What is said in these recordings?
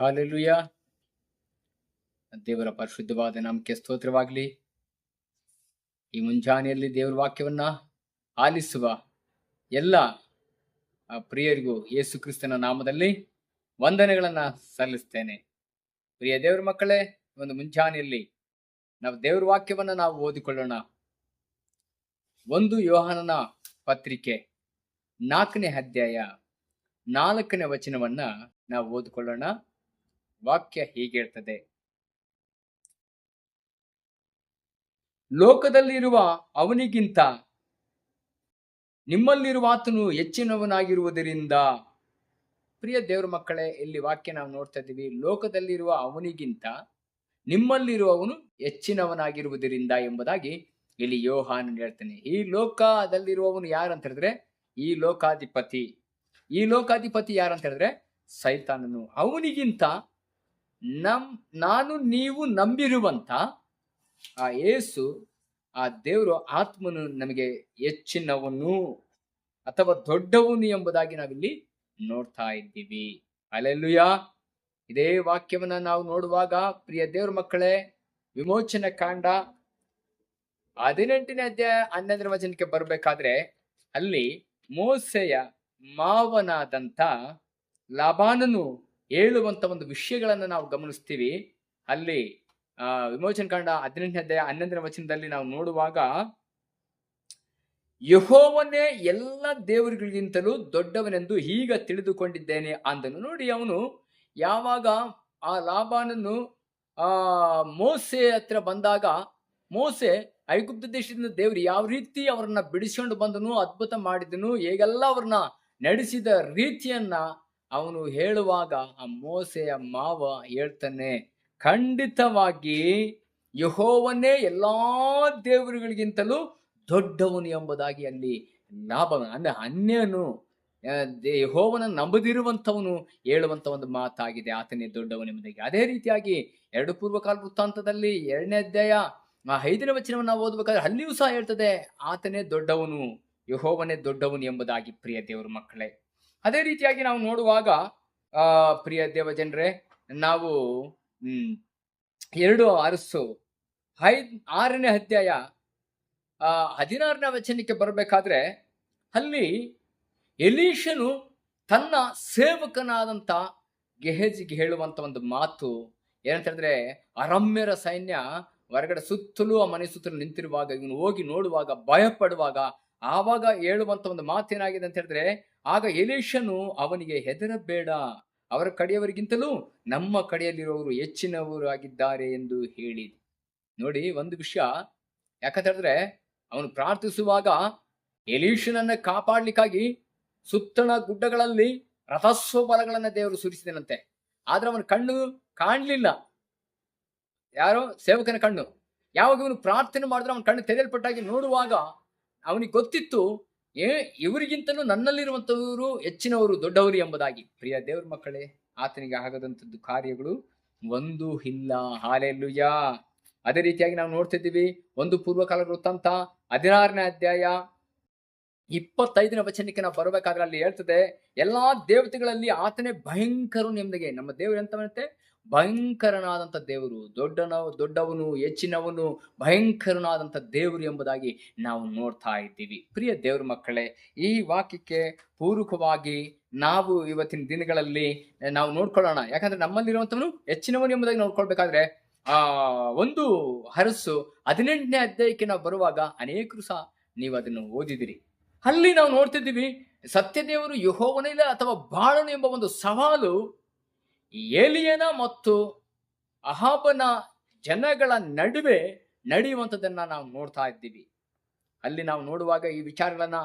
Hallelujah ದೇವರ ಪರಿಶುದ್ಧವಾದ ನಾಮಕ್ಕೆ ಸ್ತೋತ್ರವಾಗಲಿ. ಈ ಮುಂಜಾನೆಯಲ್ಲಿ ದೇವರ ವಾಕ್ಯವನ್ನ ಆಲಿಸುವ ಎಲ್ಲ ಪ್ರಿಯರಿಗೂ ಯೇಸು ಕ್ರಿಸ್ತನ ನಾಮದಲ್ಲಿ ವಂದನೆಗಳನ್ನ ಸಲ್ಲಿಸ್ತೇನೆ. ಪ್ರಿಯ ದೇವರ ಮಕ್ಕಳೇ, ಒಂದು ಮುಂಜಾನೆಯಲ್ಲಿ ನಾವು ದೇವರ ವಾಕ್ಯವನ್ನ ನಾವು ಓದಿಕೊಳ್ಳೋಣ. ಒಂದು ಯೋಹಾನನ ಪತ್ರಿಕೆ ನಾಲ್ಕನೇ ಅಧ್ಯಾಯ ನಾಲ್ಕನೇ ವಚನವನ್ನ ನಾವು ಓದಿಕೊಳ್ಳೋಣ. ವಾಕ್ಯ ಹೀಗಿರ್ತದೆ. ಲೋಕದಲ್ಲಿರುವ ಅವನಿಗಿಂತ ನಿಮ್ಮಲ್ಲಿರುವ ಆತನು ಹೆಚ್ಚಿನವನಾಗಿರುವುದರಿಂದ, ಪ್ರಿಯ ದೇವರ ಮಕ್ಕಳೇ, ಇಲ್ಲಿ ವಾಕ್ಯ ನಾವು ನೋಡ್ತಾ ಇದ್ದೀವಿ, ಲೋಕದಲ್ಲಿರುವ ಅವನಿಗಿಂತ ನಿಮ್ಮಲ್ಲಿರುವವನು ಹೆಚ್ಚಿನವನಾಗಿರುವುದರಿಂದ ಎಂಬುದಾಗಿ ಇಲ್ಲಿ ಯೋಹಾನ್ ಹೇಳ್ತಾನೆ. ಈ ಲೋಕದಲ್ಲಿರುವವನು ಯಾರು ಅಂತ ಹೇಳಿದ್ರೆ, ಈ ಲೋಕಾಧಿಪತಿ. ಈ ಲೋಕಾಧಿಪತಿ ಯಾರಂತ ಹೇಳಿದ್ರೆ, ಸೈತಾನನು. ಅವನಿಗಿಂತ ನಮ್, ನಾನು ನೀವು ನಂಬಿರುವಂತ ಆ ಏಸು, ಆ ದೇವರು ಆತ್ಮನು ನಮಗೆ ಹೆಚ್ಚಿನವನು ಅಥವಾ ದೊಡ್ಡವನು ಎಂಬುದಾಗಿ ನಾವಿಲ್ಲಿ ನೋಡ್ತಾ ಇದ್ದೀವಿ. ಅಲ್ಲೆಲ್ಲುಯ ಇದೇ ವಾಕ್ಯವನ್ನ ನಾವು ನೋಡುವಾಗ, ಪ್ರಿಯ ದೇವ್ರ ಮಕ್ಕಳೇ, ವಿಮೋಚನೆ ಕಾಂಡ ಹದಿನೆಂಟನೇ ಅಧ್ಯಾಯ ಹನ್ನೊಂದರ ವಚನಕ್ಕೆ ಬರ್ಬೇಕಾದ್ರೆ, ಅಲ್ಲಿ ಮೋಸೆಯ ಮಾವನಾದಂತ ಲಾಬಾನನು ಹೇಳುವಂತ ಒಂದು ವಿಷಯಗಳನ್ನು ನಾವು ಗಮನಿಸ್ತೀವಿ. ಅಲ್ಲಿ ವಿಮೋಚನ ಕಾಂಡ ಹದಿನೆಂಟನೇ ಅಧ್ಯಾಯ ಹನ್ನೊಂದನೇ ವಚನದಲ್ಲಿ ನಾವು ನೋಡುವಾಗ, ಯಹೋವನೇ ಎಲ್ಲ ದೇವರುಗಳಿಗಿಂತಲೂ ದೊಡ್ಡವನೆಂದು ಈಗ ತಿಳಿದುಕೊಂಡಿದ್ದೇನೆ ಅಂದನು. ನೋಡಿ ಅವನು ಯಾವಾಗ ಆ ಲಾಭನನ್ನು ಆ, ಮೋಸೆ ಹತ್ರ ಬಂದಾಗ, ಮೋಸೆ ಐಗುಪ್ತ ದೇಶದಿಂದ ದೇವರು ಯಾವ ರೀತಿ ಅವರನ್ನ ಬಿಡಿಸ್ಕೊಂಡು ಬಂದನು, ಅದ್ಭುತ ಮಾಡಿದನು, ಹೇಗೆಲ್ಲ ಅವ್ರನ್ನ ನಡೆಸಿದ ರೀತಿಯನ್ನ ಅವನು ಹೇಳುವಾಗ ಆ ಮೋಸೆಯ ಮಾವ ಹೇಳ್ತಾನೆ, ಖಂಡಿತವಾಗಿ ಯಹೋವನೇ ಎಲ್ಲಾ ದೇವರುಗಳಿಗಿಂತಲೂ ದೊಡ್ಡವನು ಎಂಬುದಾಗಿ ಅಲ್ಲಿ ಲಾಭ ಅಂದ್ರೆ ಅನ್ಯನು ಯಹೋವನ ನಂಬದಿರುವಂಥವನು ಹೇಳುವಂಥ ಒಂದು ಮಾತಾಗಿದೆ, ಆತನೇ ದೊಡ್ಡವನು ಎಂಬುದಾಗಿ. ಅದೇ ರೀತಿಯಾಗಿ ಎರಡು ಪೂರ್ವಕಾಲ ವೃತ್ತಾಂತದಲ್ಲಿ ಎರಡನೇ ಅಧ್ಯಾಯ, ಆ ಐದನೇ ವಚನವನ್ನು ನಾವು ಓದ್ಬೇಕಾದ್ರೆ ಅಲ್ಲಿಯೂ ಸಹ ಹೇಳ್ತದೆ, ಆತನೇ ದೊಡ್ಡವನು, ಯಹೋವನೇ ದೊಡ್ಡವನು ಎಂಬುದಾಗಿ, ಪ್ರಿಯ ದೇವರ ಮಕ್ಕಳೇ. ಅದೇ ರೀತಿಯಾಗಿ ನಾವು ನೋಡುವಾಗ, ಆ, ಪ್ರಿಯ ದೇವ ಜನರೇ ನಾವು, ಹ್ಮ್, ಎರಡು ಅರಸು ಐ ಆರನೇ ಅಧ್ಯಾಯ ಹದಿನಾರನೇ ವಚನಕ್ಕೆ ಬರಬೇಕಾದ್ರೆ, ಅಲ್ಲಿ ಎಲೀಶನು ತನ್ನ ಸೇವಕನಾದಂತ ಗೆಹಜಿಗೆ ಹೇಳುವಂತ ಒಂದು ಮಾತು ಏನಂತ ಹೇಳಿದ್ರೆ ಅರಮ್ಯರ ಸೈನ್ಯ ಹೊರಗಡೆ ಸುತ್ತಲೂ ಆ ಮನೆ ಸುತ್ತಲೂ ನಿಂತಿರುವಾಗ, ಇವನು ಹೋಗಿ ನೋಡುವಾಗ, ಭಯಪಡುವಾಗ ಆವಾಗ ಹೇಳುವಂತ ಒಂದು ಮಾತೇನಾಗಿದೆ ಅಂತ ಹೇಳಿದ್ರೆ, ಆಗ ಎಲೇಶನು ಅವನಿಗೆ ಹೆದರಬೇಡ. ಅವರ ಕಡೆಯವರಿಗಿಂತಲೂ ನಮ್ಮ ಕಡೆಯಲ್ಲಿರುವವರು ಹೆಚ್ಚಿನವರು ಆಗಿದ್ದಾರೆ ಎಂದು ಹೇಳಿ ನೋಡಿ, ಒಂದು ವಿಷಯ. ಯಾಕಂತ ಹೇಳಿದ್ರೆ, ಅವನು ಪ್ರಾರ್ಥಿಸುವಾಗ ಎಲೀಶನನ್ನ ಕಾಪಾಡ್ಲಿಕ್ಕಾಗಿ ಸುತ್ತಣ ಗುಡ್ಡಗಳಲ್ಲಿ ರಥಸ್ವ ಬಲಗಳನ್ನ ದೇವರು ಸುರಿಸಿದನಂತೆ. ಆದ್ರೆ ಅವನ ಕಣ್ಣು ಕಾಣ್ಲಿಲ್ಲ. ಯಾರೋ? ಸೇವಕನ ಕಣ್ಣು. ಯಾವಾಗ ಇವನು ಪ್ರಾರ್ಥನೆ ಮಾಡಿದ್ರೆ ಅವನ ಕಣ್ಣು ತೆರೆಯಲ್ಪಟ್ಟಾಗಿ ನೋಡುವಾಗ ಅವನಿಗೆ ಗೊತ್ತಿತ್ತು, ಏ, ಇವರಿಗಿಂತಲೂ ನನ್ನಲ್ಲಿರುವಂಥವರು ಹೆಚ್ಚಿನವರು ದೊಡ್ಡವರು ಎಂಬುದಾಗಿ. ಪ್ರಿಯ ದೇವ್ರ ಮಕ್ಕಳೇ, ಆತನಿಗೆ ಆಗದಂಥದ್ದು ಕಾರ್ಯಗಳು ಒಂದು ಇಲ್ಲ. ಹಾಲೆಲ್ಲುಯ ಅದೇ ರೀತಿಯಾಗಿ ನಾವು ನೋಡ್ತಿದ್ದೀವಿ, ಒಂದು ಪೂರ್ವಕಾಲ ವೃತ್ತಾಂತ ಹದಿನಾರನೇ ಅಧ್ಯಾಯ ಇಪ್ಪತ್ತೈದನೇ ವಚನಕ್ಕೆ ನಾವು ಬರಬೇಕಾದ್ರೆ ಅಲ್ಲಿ ಹೇಳ್ತದೆ, ಎಲ್ಲಾ ದೇವತೆಗಳಲ್ಲಿ ಆತನೇ ಭಯಂಕರನು ನೆಮ್ಮದಿಗೆ ನಮ್ಮ ದೇವರು ಎಂತವಂತೆ ಭಯಂಕರನಾದಂಥ ದೇವರು, ದೊಡ್ಡನವ, ದೊಡ್ಡವನು, ಹೆಚ್ಚಿನವನು, ಭಯಂಕರನಾದಂಥ ದೇವರು ಎಂಬುದಾಗಿ ನಾವು ನೋಡ್ತಾ ಇದ್ದೀವಿ. ಪ್ರಿಯ ದೇವ್ರ ಮಕ್ಕಳೇ, ಈ ವಾಕ್ಯಕ್ಕೆ ಪೂರಕವಾಗಿ ನಾವು ಇವತ್ತಿನ ದಿನಗಳಲ್ಲಿ ನಾವು ನೋಡ್ಕೊಳ್ಳೋಣ. ಯಾಕಂದ್ರೆ ನಮ್ಮಲ್ಲಿರುವಂಥವನು ಹೆಚ್ಚಿನವನು ಎಂಬುದಾಗಿ ನೋಡ್ಕೊಳ್ಬೇಕಾದ್ರೆ, ಆ ಒಂದು ಹರಸು ಹದಿನೆಂಟನೇ ಅಧ್ಯಾಯಕ್ಕೆ ನಾವು ಬರುವಾಗ ಅನೇಕರು ಸಹ ನೀವು ಅದನ್ನು ಓದಿದಿರಿ. ಅಲ್ಲಿ ನಾವು ನೋಡ್ತಿದ್ದೀವಿ, ಸತ್ಯದೇವರು ಯಹೋವನಿಲ್ಲ ಅಥವಾ ಬಾಳನು ಎಂಬ ಒಂದು ಸವಾಲು ಏಲಿಯನ ಮತ್ತು ಅಹಾಬನ ಜನಗಳ ನಡುವೆ ನಡೆಯುವಂಥದ್ದನ್ನ ನಾವು ನೋಡ್ತಾ ಇದ್ದೀವಿ. ಅಲ್ಲಿ ನಾವು ನೋಡುವಾಗ ಈ ವಿಚಾರಗಳನ್ನ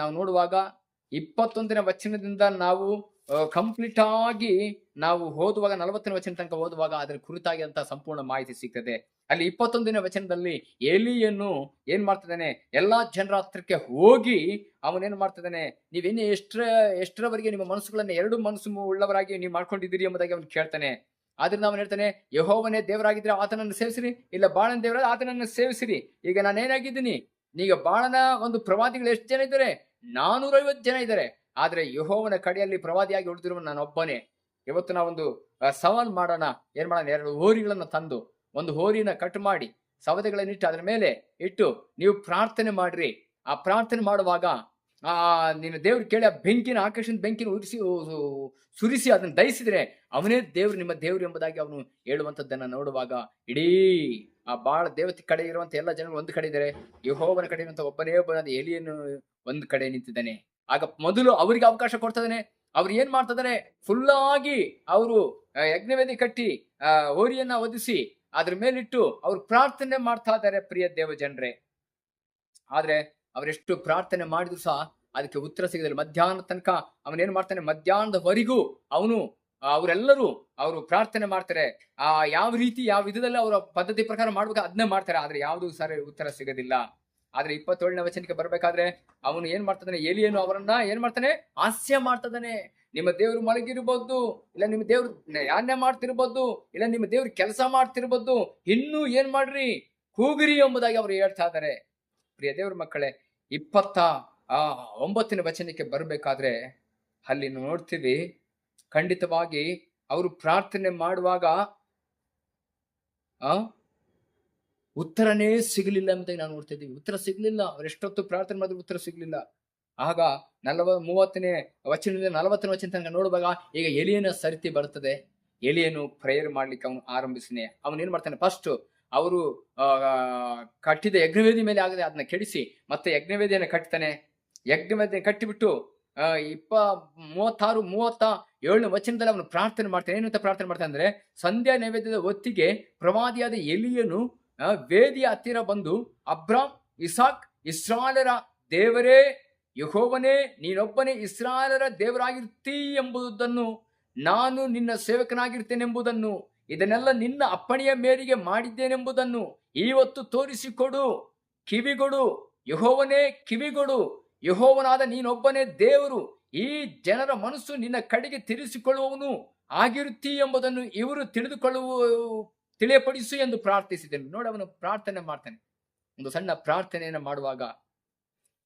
ನಾವು ನೋಡುವಾಗ ಇಪ್ಪತ್ತೊಂದನೇ ವಚನದಿಂದ ನಾವು ಕಂಪ್ಲೀಟ್ ಆಗಿ ನಾವು ಓದುವಾಗ, ನಲವತ್ತನೇ ವಚನ ತನಕ ಓದುವಾಗ ಅದರ ಕುರಿತಾಗಿ ಅಂತ ಸಂಪೂರ್ಣ ಮಾಹಿತಿ ಸಿಗ್ತದೆ. ಅಲ್ಲಿ ಇಪ್ಪತ್ತೊಂದನೇ ವಚನದಲ್ಲಿ ಎಲಿಯನ್ನು ಏನ್ ಮಾಡ್ತಿದ್ದಾನೆ? ಎಲ್ಲಾ ಜನರ ಹತ್ರಕ್ಕೆ ಹೋಗಿ ಅವನೇನು ಮಾಡ್ತಿದ್ದಾನೆ? ನೀವೇನು ಎಷ್ಟರ, ಎಷ್ಟರವರೆಗೆ ನಿಮ್ಮ ಮನಸ್ಸುಗಳನ್ನ ಎರಡು ಮನಸ್ಸು ಉಳ್ಳವರಾಗಿ ನೀವು ಮಾಡ್ಕೊಂಡಿದ್ದೀರಿ ಎಂಬುದಾಗಿ ಅವನು ಕೇಳ್ತಾನೆ. ಆದ್ರಿಂದ ಅವನು ಹೇಳ್ತಾನೆ, ಯಹೋವನೇ ದೇವರಾಗಿದ್ರೆ ಆತನನ್ನು ಸೇವಿಸಿರಿ, ಇಲ್ಲ ಬಾಳನ ದೇವರ ಆತನನ್ನು ಸೇವಿಸಿರಿ. ಈಗ ನಾನು ಏನಾಗಿದ್ದೀನಿ? ಈಗ ಬಾಳನ ಒಂದು ಪ್ರವಾದಿಗಳು ಎಷ್ಟು ಜನ ಇದ್ದಾರೆ? ನಾನೂರೈವತ್ತು ಜನ ಇದ್ದಾರೆ. ಆದ್ರೆ ಯಹೋವನ ಕಡೆಯಲ್ಲಿ ಪ್ರವಾದಿಯಾಗಿ ಉಳಿದಿರುವ ನಾನೊಬ್ಬನೇ. ಇವತ್ತು ನಾವೊಂದು ಸವಾಲ್ ಮಾಡೋಣ. ಏನ್ ಮಾಡೋಣ? ಎರಡು ಹೋರಿಗಳನ್ನ ತಂದು. ಒಂದು ಹೋರಿನ ಕಟ್ ಮಾಡಿ ಸವದೆಗಳನ್ನಿಟ್ಟು ಅದರ ಮೇಲೆ ಇಟ್ಟು ನೀವು ಪ್ರಾರ್ಥನೆ ಮಾಡ್ರಿ. ಆ ಪ್ರಾರ್ಥನೆ ಮಾಡುವಾಗ ಆ ನೀನು ದೇವ್ರು ಕೇಳಿ ಆ ಬೆಂಕಿನ ಆಕರ್ಷಣ ಬೆಂಕಿನ ಉರಿಸಿ ಸುರಿಸಿ ಅದನ್ನು ದಹಿಸಿದ್ರೆ ಅವನೇ ದೇವ್ರು ನಿಮ್ಮ ದೇವ್ರು ಎಂಬುದಾಗಿ ಅವನು ಹೇಳುವಂಥದ್ದನ್ನ ನೋಡುವಾಗ ಇಡೀ ಆ ಬಾಳ ದೇವತೆ ಕಡೆ ಇರುವಂತ ಎಲ್ಲ ಜನರು ಒಂದು ಕಡೆ ಇದ್ದಾರೆ. ಯಹೋವನ ಕಡೆ ಇರುವಂತ ಒಬ್ಬನೇ ಒಬ್ಬನಾದ ಎಲಿಯನ್ನು ಒಂದು ಕಡೆ ನಿಂತಿದ್ದಾನೆ. ಆಗ ಮೊದಲು ಅವರಿಗೆ ಅವಕಾಶ ಕೊಡ್ತದಾನೆ. ಅವ್ರು ಏನ್ ಮಾಡ್ತಿದ್ದಾರೆ ಫುಲ್ ಆಗಿ ಅವರು ಯಜ್ಞವೇದಿ ಕಟ್ಟಿ ಹೋರಿಯನ್ನ ಒದಿಸಿ ಅದ್ರ ಮೇಲಿಟ್ಟು ಅವ್ರು ಪ್ರಾರ್ಥನೆ ಮಾಡ್ತಾ ಇದ್ದಾರೆ ಪ್ರಿಯ ದೇವ ಜನರೇ. ಆದ್ರೆ ಅವರೆಷ್ಟು ಪ್ರಾರ್ಥನೆ ಮಾಡಿದ್ರು ಸಹ ಅದಕ್ಕೆ ಉತ್ತರ ಸಿಗದಿಲ್ಲ. ಮಧ್ಯಾಹ್ನ ತನಕ ಅವನೇನ್ ಮಾಡ್ತಾನೆ? ಮಧ್ಯಾಹ್ನದವರೆಗೂ ಅವನು, ಅವರೆಲ್ಲರೂ ಅವರು ಪ್ರಾರ್ಥನೆ ಮಾಡ್ತಾರೆ. ಆ ಯಾವ ರೀತಿ, ಯಾವ ವಿಧದಲ್ಲಿ ಅವರ ಪದ್ಧತಿ ಪ್ರಕಾರ ಮಾಡ್ಬೇಕು ಅದನ್ನೇ ಮಾಡ್ತಾರೆ. ಆದ್ರೆ ಯಾವುದು ಸರಿ ಉತ್ತರ ಸಿಗೋದಿಲ್ಲ. ಆದ್ರೆ ಇಪ್ಪತ್ತೇಳನೇ ವಚನಕ್ಕೆ ಬರ್ಬೇಕಾದ್ರೆ ಅವನು ಏನ್ ಮಾಡ್ತಾನೆ ಎಲಿಯನು ಅವರನ್ನ ಏನ್ ಮಾಡ್ತಾನೆ? ಹಾಸ್ಯ ಮಾಡ್ತದಾನೆ ನಿಮ್ಮ ದೇವರು ಮಲಗಿರ್ಬೋದು, ಇಲ್ಲ ನಿಮ್ಮ ದೇವ್ರ ಯಾನೆ ಮಾಡ್ತಿರ್ಬೋದು, ಇಲ್ಲ ನಿಮ್ಮ ದೇವ್ರ ಕೆಲಸ ಮಾಡ್ತಿರ್ಬೋದು, ಇನ್ನೂ ಏನ್ ಮಾಡ್ರಿ? ಕೂಗಿರಿ ಎಂಬುದಾಗಿ ಅವರು ಹೇಳ್ತಾ ಇದಾರೆ ಪ್ರಿಯ ದೇವ್ರ ಮಕ್ಕಳೇ, ಇಪ್ಪತ್ತ, ಆ, ಒಂಬತ್ತನೇ ವಚನಕ್ಕೆ ಬರಬೇಕಾದ್ರೆ ಅಲ್ಲಿ ನೋಡ್ತೀವಿ, ಖಂಡಿತವಾಗಿ ಅವರು ಪ್ರಾರ್ಥನೆ ಮಾಡುವಾಗ, ಆ, ಉತ್ತರನೇ ಸಿಗಲಿಲ್ಲ ಅಂತ ನಾವು ನೋಡ್ತಾ ಇದ್ದೀವಿ. ಉತ್ತರ ಸಿಗ್ಲಿಲ್ಲ. ಅವರೆಷ್ಟೊತ್ತು ಪ್ರಾರ್ಥನೆ ಮಾಡಿದ್ರು ಉತ್ತರ ಸಿಗ್ಲಿಲ್ಲ. ಆಗ ನಲವ, ಮೂವತ್ತನೇ ವಚನದಿಂದ ನಲವತ್ತನೇ ವಚನ ತನಕ ನೋಡುವಾಗ ಈಗ ಎಲಿಯನ ಸರಿತಿ ಬರ್ತದೆ ಎಲಿಯನು ಪ್ರೇಯರ್ ಮಾಡ್ಲಿಕ್ಕೆ ಅವನು ಆರಂಭಿಸಿನಿ ಅವನು ಏನ್ ಮಾಡ್ತಾನೆ? ಫಸ್ಟ್ ಅವರು ಕಟ್ಟಿದ ಯಜ್ಞವೇದಿ ಮೇಲೆ ಆಗದೆ ಅದನ್ನ ಕೆಡಿಸಿ ಮತ್ತೆ ಯಜ್ಞವೇದಿಯನ್ನು ಕಟ್ತಾನೆ. ಯಜ್ಞವೇದಿಯನ್ನು ಕಟ್ಟಿಬಿಟ್ಟು ಇಪ್ಪ, ಮೂವತ್ತಾರು, ಮೂವತ್ತ ಏಳನೇ ವಚನದಲ್ಲಿ ಅವನು ಪ್ರಾರ್ಥನೆ ಮಾಡ್ತಾನೆ. ಏನು ಅಂತ ಪ್ರಾರ್ಥನೆ ಮಾಡ್ತಾನೆ ಅಂದ್ರೆ, ಸಂಧ್ಯಾ ನೈವೇದ್ಯದ ಹೊತ್ತಿಗೆ ಪ್ರವಾದಿಯಾದ ಎಲಿಯನು ವೇದಿಯ ಹತ್ತಿರ ಬಂದು, ಅಬ್ರಾಮ್, ಇಸಾಕ್ ಇಸ್ರಾಲರ ದೇವರೇ ಯಹೋವನೇ, ನೀನೊಬ್ಬನೇ ಇಸ್ರಾಲರ ದೇವರಾಗಿರ್ತೀ ಎಂಬುದನ್ನು ನಾನು ನಿನ್ನ ಸೇವಕನಾಗಿರ್ತೇನೆಂಬುದನ್ನು, ಇದನ್ನೆಲ್ಲ ನಿನ್ನ ಅಪ್ಪಣೆಯ ಮೇರೆಗೆ ಮಾಡಿದ್ದೇನೆಂಬುದನ್ನು ಇವತ್ತು ತೋರಿಸಿಕೊಡು, ಕಿವಿಗೊಡು, ಯಹೋವನೇ, ಕಿವಿಗೊಡು, ಯಹೋವನಾದ ನೀನೊಬ್ಬನೇ ದೇವರು, ಈ ಜನರ ಮನಸ್ಸು ನಿನ್ನ ಕಡೆಗೆ ತಿರುಗಿಸಿಕೊಳ್ಳುವವನು ಆಗಿರುತ್ತಿ ಎಂಬುದನ್ನು ಇವರು ತಿಳಿದುಕೊಳ್ಳುವ, ತಿಳಿಯಪಡಿಸು ಎಂದು ಪ್ರಾರ್ಥಿಸಿದನು. ನೋಡಿ, ಅವನು ಪ್ರಾರ್ಥನೆ ಮಾಡ್ತಾನೆ. ಒಂದು ಸಣ್ಣ ಪ್ರಾರ್ಥನೆಯನ್ನು ಮಾಡುವಾಗ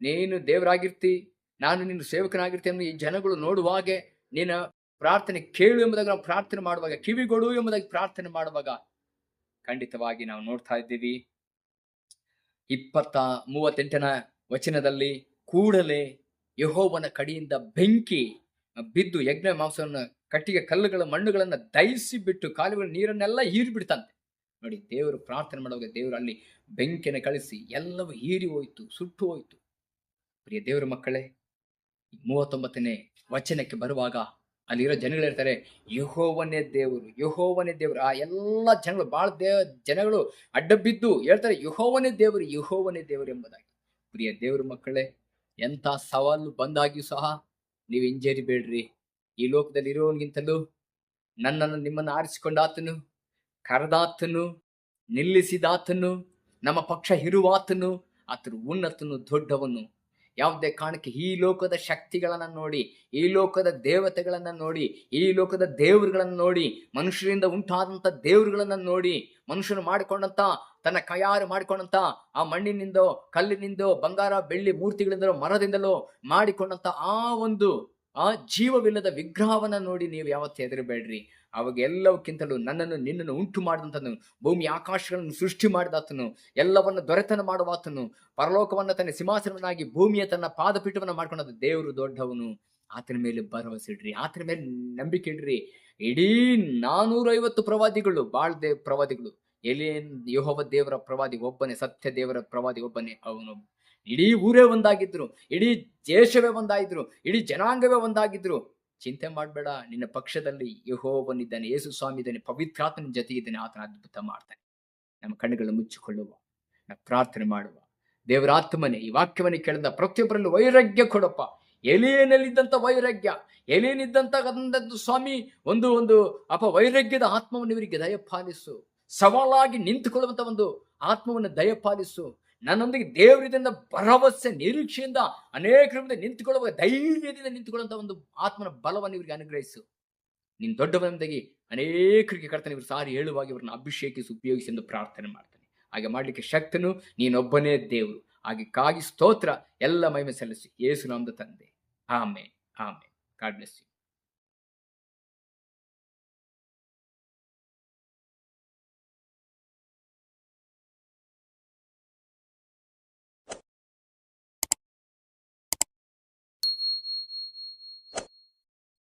ನೀನು ದೇವರಾಗಿರ್ತಿ, ನಾನು ನಿನ್ನ ಸೇವಕನಾಗಿರ್ತೀನಿ ಈ ಜನಗಳು ನೋಡುವಾಗೆ ನಿನ್ನ ಪ್ರಾರ್ಥನೆ ಕೇಳು ಎಂಬುದಾಗಿ ನಾವು ಪ್ರಾರ್ಥನೆ ಮಾಡುವಾಗ, ಕಿವಿಗೊಡು ಎಂಬುದಾಗಿ ಪ್ರಾರ್ಥನೆ ಮಾಡುವಾಗ ಖಂಡಿತವಾಗಿ ನಾವು ನೋಡ್ತಾ ಇದ್ದೀವಿ. ಇಪ್ಪತ್ತ ಮೂವತ್ತೆಂಟನ ವಚನದಲ್ಲಿ ಕೂಡಲೇ ಯಹೋವನ ಕಡೆಯಿಂದ ಬೆಂಕಿ ಬಿದ್ದು ಯಜ್ಞ ಮಾಂಸವನ್ನು ಕಟ್ಟಿಗೆ ಕಲ್ಲುಗಳ ಮಣ್ಣುಗಳನ್ನ ದಯಿಸಿ ಬಿಟ್ಟು ಕಾಲುಗಳ ನೀರನ್ನೆಲ್ಲ ಹೀರಿ ಬಿಡ್ತಂತೆ ನೋಡಿ ದೇವರು ಪ್ರಾರ್ಥನೆ ಮಾಡುವಾಗ ದೇವರು ಅಲ್ಲಿ ಬೆಂಕಿನ ಕಳಿಸಿ ಎಲ್ಲವೂ ಹೀರಿ ಹೋಯ್ತು, ಸುಟ್ಟು ಹೋಯ್ತು. ಪ್ರಿಯ ದೇವರ ಮಕ್ಕಳೇ ಮೂವತ್ತೊಂಬತ್ತನೇ ವಚನಕ್ಕೆ ಬರುವಾಗ ಅಲ್ಲಿರೋ ಜನಗಳು ಹೇಳ್ತಾರೆ, ಯಹೋವನೇ ದೇವರು ಯಹೋವನೇ ದೇವರು. ಆ ಎಲ್ಲ ಜನಗಳು ಬಹಳ ದೇವ ಜನಗಳು ಅಡ್ಡಬಿದ್ದು ಹೇಳ್ತಾರೆ, ಯಹೋವನೇ ದೇವರು ಯಹೋವನೇ ದೇವರು ಎಂಬುದಾಗಿ. ಪ್ರಿಯ ದೇವರ ಮಕ್ಕಳೇ, ಎಂಥ ಸವಾಲು ಬಂದಾಗಿಯೂ ಸಹ ನೀವು ಹಿಂಜರಿಬೇಡ್ರಿ. ಈ ಲೋಕದಲ್ಲಿ ಇರೋನಿಗಿಂತಲೂ ನನ್ನನ್ನು ನಿಮ್ಮನ್ನು ಆರಿಸಿಕೊಂಡಾತನು, ಕರೆದಾತನು, ನಿಲ್ಲಿಸಿದಾತನು, ನಮ್ಮ ಪಕ್ಷ ಇರುವಾತನು ಆತನು ಉನ್ನತನು, ದೊಡ್ಡವನು. ಯಾವುದೇ ಕಾರಣಕ್ಕೆ ಈ ಲೋಕದ ಶಕ್ತಿಗಳನ್ನ ನೋಡಿ, ಈ ಲೋಕದ ದೇವತೆಗಳನ್ನ ನೋಡಿ, ಈ ಲೋಕದ ದೇವರುಗಳನ್ನ ನೋಡಿ, ಮನುಷ್ಯರಿಂದ ಉಂಟಾದಂತ ದೇವರುಗಳನ್ನ ನೋಡಿ, ಮನುಷ್ಯನು ಮಾಡಿಕೊಂಡಂತ, ತನ್ನ ಕೈಯಾರು ಮಾಡಿಕೊಂಡಂತ, ಆ ಮಣ್ಣಿನಿಂದೋ, ಕಲ್ಲಿನಿಂದೋ, ಬಂಗಾರ, ಬೆಳ್ಳಿ, ಮೂರ್ತಿಗಳಿಂದಲೋ, ಮರದಿಂದಲೋ ಮಾಡಿಕೊಂಡಂತ ಆ ಒಂದು, ಆ ಜೀವವಿಲ್ಲದ ವಿಗ್ರಹವನ್ನ ನೋಡಿ ನೀವು ಯಾವತ್ತೂ ಹೆದರಬೇಡ್ರಿ. ಅವಾಗ ಎಲ್ಲವಕ್ಕಿಂತಲೂ ನನ್ನನ್ನು ನಿನ್ನನ್ನು ಉಂಟು ಮಾಡಿದಂತನು ಭೂಮಿ ಆಕಾಶಗಳನ್ನು ಸೃಷ್ಟಿ ಮಾಡಿದಾತನು ಎಲ್ಲವನ್ನು ದೊರೆತನ ಮಾಡುವಾತನು, ಪರಲೋಕವನ್ನು ತನ್ನ ಸಿಂಹಾಸನವನ್ನಾಗಿ ಭೂಮಿಯ ತನ್ನ ಪಾದಪೀಠವನ್ನು ಮಾಡ್ಕೊಂಡದ ದೇವರು ದೊಡ್ಡವನು. ಆತನ ಮೇಲೆ ಭರವಸೆ ಇಡ್ರಿ, ಆತನ ಮೇಲೆ ನಂಬಿಕೆ ಇಡ್ರಿ. ಇಡೀ ನಾನೂರೈವತ್ತು ಪ್ರವಾದಿಗಳು, ಬಾಳ್ ದೇವ್ ಪ್ರವಾದಿಗಳು ಎಲಿಯನ್ ಯಹೋವ ದೇವರ ಪ್ರವಾದಿ ಒಬ್ಬನೇ, ಸತ್ಯ ದೇವರ ಪ್ರವಾದಿ ಒಬ್ಬನೇ, ಅವನು ಇಡೀ ಊರೇ ಒಂದಾಗಿದ್ರು, ಇಡೀ ದೇಶವೇ ಒಂದಾಗಿದ್ರು, ಇಡೀ ಜನಾಂಗವೇ ಒಂದಾಗಿದ್ರು. ಚಿಂತೆ ಮಾಡಬೇಡ, ನಿನ್ನ ಪಕ್ಷದಲ್ಲಿ ಯಹೋವನಿದ್ದಾನೆ ಯೇಸು ಸ್ವಾಮಿ ಇದ್ದಾನೆ ಪವಿತ್ರಾತ್ಮನ ಜೊತೆಗಿದ್ದಾನೆ ಆತನ ಅದ್ಭುತ ಮಾಡ್ತಾನೆ. ನಮ್ಮ ಕಣ್ಣುಗಳನ್ನು ಮುಚ್ಚಿಕೊಳ್ಳುವ ನಾವು ಪ್ರಾರ್ಥನೆ ಮಾಡುವ. ದೇವರಾತ್ಮನೆ ಈ ವಾಕ್ಯವನ್ನು ಕೇಳಿದ ಪ್ರತಿಯೊಬ್ಬರಲ್ಲೂ ವೈರಾಗ್ಯ ಕೊಡಪ್ಪ. ಎಲೆಯನಲ್ಲಿದ್ದಂಥ ವೈರಾಗ್ಯ, ಎಲೆಯನಿದ್ದಂಥ ಸ್ವಾಮಿ, ಒಂದು ಒಂದು, ಅಪ ವೈರಾಗ್ಯದ ಆತ್ಮವನ್ನು ಇವರಿಗೆ ದಯಪಾಲಿಸು. ಸವಾಲಾಗಿ ನಿಂತುಕೊಳ್ಳುವಂತ ಒಂದು ಆತ್ಮವನ್ನು ದಯಪಾಲಿಸು. ನನ್ನೊಂದಿಗೆ ದೇವರಿಂದ ಭರವಸೆ, ನಿರೀಕ್ಷೆಯಿಂದ ಅನೇಕ ಮುಂದೆ ನಿಂತುಕೊಳ್ಳುವ ಧೈರ್ಯದಿಂದ ನಿಂತುಕೊಳ್ಳುವಂಥ ಒಂದು ಆತ್ಮನ ಬಲವನ್ನು ಇವರಿಗೆ ಅನುಗ್ರಹಿಸು. ನಿನ್ನ ದೊಡ್ಡವನೊಂದಿಗೆ ಅನೇಕರಿಗೆ ಕರ್ತನೆ, ಇವರು ಸಾರಿ ಹೇಳುವಾಗ ಇವರನ್ನ ಅಭಿಷೇಕಿಸಿ, ಉಪಯೋಗಿಸಿ ಎಂದು ಪ್ರಾರ್ಥನೆ ಮಾಡ್ತಾನೆ. ಹಾಗೆ ಮಾಡಲಿಕ್ಕೆ ಶಕ್ತನು ನೀನೊಬ್ಬನೇ ದೇವರು. ಹಾಗೆ ಕಾಗಿ ಸ್ತೋತ್ರ, ಎಲ್ಲ ಮಹಿಮೆ ಸಲ್ಲಿಸಿ. ಯೇಸು ನಮ್ದು ತಂದೆ. ಆಮೆ ಆಮೆ ಯು.